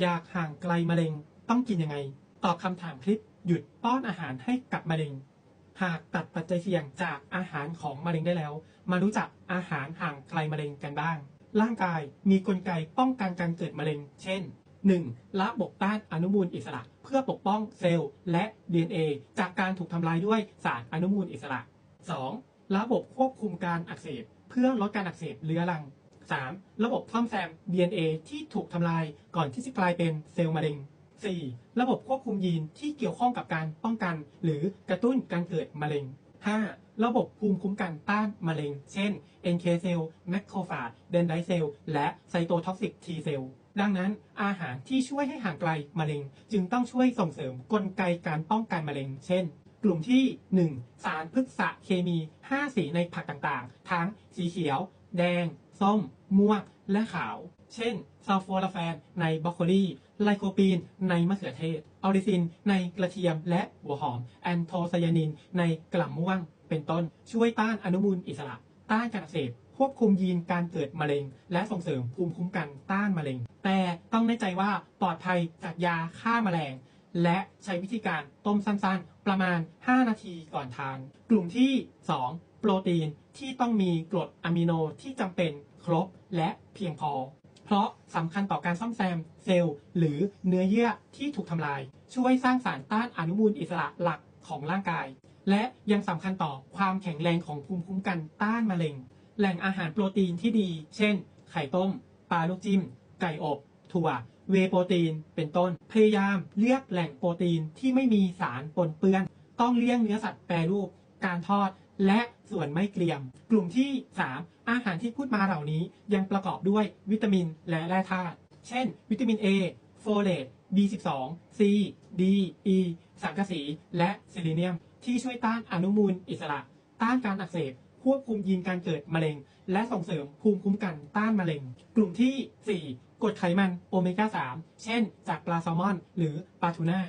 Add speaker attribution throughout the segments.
Speaker 1: อยากห่างไกลมะเร็งต้องกินยังไง ตอบคำถามคลิปหยุดป้อนอาหารให้กับมะเร็ง หากตัดปัจจัยเสี่ยงจากอาหารของมะเร็งได้แล้ว มารู้จักอาหารห่างไกลมะเร็งกันบ้าง ร่างกายมีกลไกป้องกันการเกิดมะเร็ง เช่น 1. ระบบต้านอนุมูลอิสระ เพื่อปกป้องเซลล์และ DNA จากการถูกทำลายด้วยสารอนุมูลอิสระ 2. ระบบควบคุมการอักเสบ เพื่อลดการอักเสบเรื้อรัง 3. ระบบซ่อมแซม DNA ที่ถูกทำลายก่อนที่จะกลายเป็นเซลล์มะเร็ง 4. ระบบควบคุมยีนที่เกี่ยวข้องกับการป้องกัน หรือกระตุ้นการเกิดมะเร็ง 5. ระบบภูมิคุ้มกันต้านมะเร็ง เช่น NK เซลล์แมคโครฟาจเดนไดเซลล์และไซโตท็อกซิก T เซลล์ดังนั้นอาหารที่ช่วยให้ห่างไกลมะเร็ง จึงต้องช่วยส่งเสริมกลไกการป้องกันมะเร็ง เช่น กลุ่มที่ 1. สารพฤกษเคมี 5 สีในผักต่างๆ ทั้งสีเขียว แดง ส้ม ม่วง และขาว เช่นซัลโฟราแฟนในบรอกโคลีไลโคปีนในมะเขือเทศออริซินในกระเทียมและหัวหอม แอนโทไซยานินในกล่ำม่วง เป็นต้น ช่วยต้านอนุมูลอิสระ ต้านการอักเสบควบคุมยีนการเกิดมะเร็ง และส่งเสริมภูมิคุ้มกันต้านมะเร็ง แต่ต้องแน่ใจว่าปลอดภัยจากยาฆ่าแมลง และใช้วิธีการต้มสั้นๆ ประมาณ 5 นาทีก่อนทาน กลุ่มที่ 2 โปรตีนที่ต้องมีกรดอะมิโนที่จำเป็นครบและเพียงพอ เพราะสำคัญต่อการซ่อมแซมเซลล์ หรือเนื้อเยื่อที่ถูกทำลาย ช่วยสร้างสารต้านอนุมูลอิสระหลักของร่างกาย และยังสำคัญต่อความแข็งแรงของภูมิคุ้มกันต้านมะเร็ง แหล่งอาหารโปรตีนที่ดี เช่น ไข่ต้ม ปลาลูกจิ้ม ไก่อบ ถั่ว เวโปรตีน เป็นต้น พยายามเลือกแหล่งโปรตีนที่ไม่มีสารปนเปื้อน ต้องเลี่ยงเนื้อสัตว์แปรรูป การทอด และส่วนไม่เกรียม กลุ่มที่ 3 อาหารที่พูดมาเหล่านี้ยังประกอบด้วยวิตามินและแร่ธาตุเช่น วิตามิน A โฟเลต B12 C D E สังกะสี และซเลเนียม ที่ช่วยต้านอนุมูลอิสระ ต้านการอักเสบควบคุมยีนการเกิดมะเร็ง และส่งเสริมภูมิคุ้มกันต้านมะเร็ง กลุ่มที่ 4กรดไขมันโอเมก้า 3 เช่น จากปลาแซลมอน หรือปลาทูน่า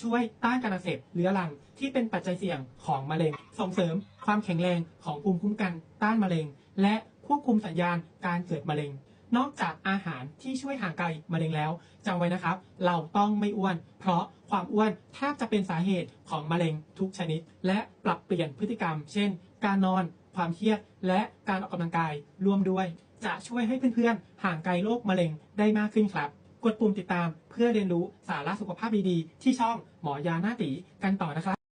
Speaker 1: ช่วยต้านการอักเสบเรื้อรังที่เป็นปัจจัยเสี่ยงของมะเร็ง ส่งเสริมความแข็งแรงของภูมิคุ้มกันต้านมะเร็ง และควบคุมสัญญาณการเกิดมะเร็ง นอกจากอาหารที่ช่วยห่างไกลมะเร็งแล้วจำไว้นะครับ เราต้องไม่อ้วน เพราะความอ้วนแทบจะเป็นสาเหตุของมะเร็งทุกชนิด และปรับเปลี่ยนพฤติกรรม เช่น การนอนความเครียดและการออกกำลังกายร่วมด้วย จะช่วยให้เพื่อนๆห่างไกลโรคมะเร็งได้มากขึ้นครับ กดปุ่มติดตามเพื่อเรียนรู้สาระสุขภาพดีๆ ที่ช่องหมอยาหน้าตีกันต่อนะครับ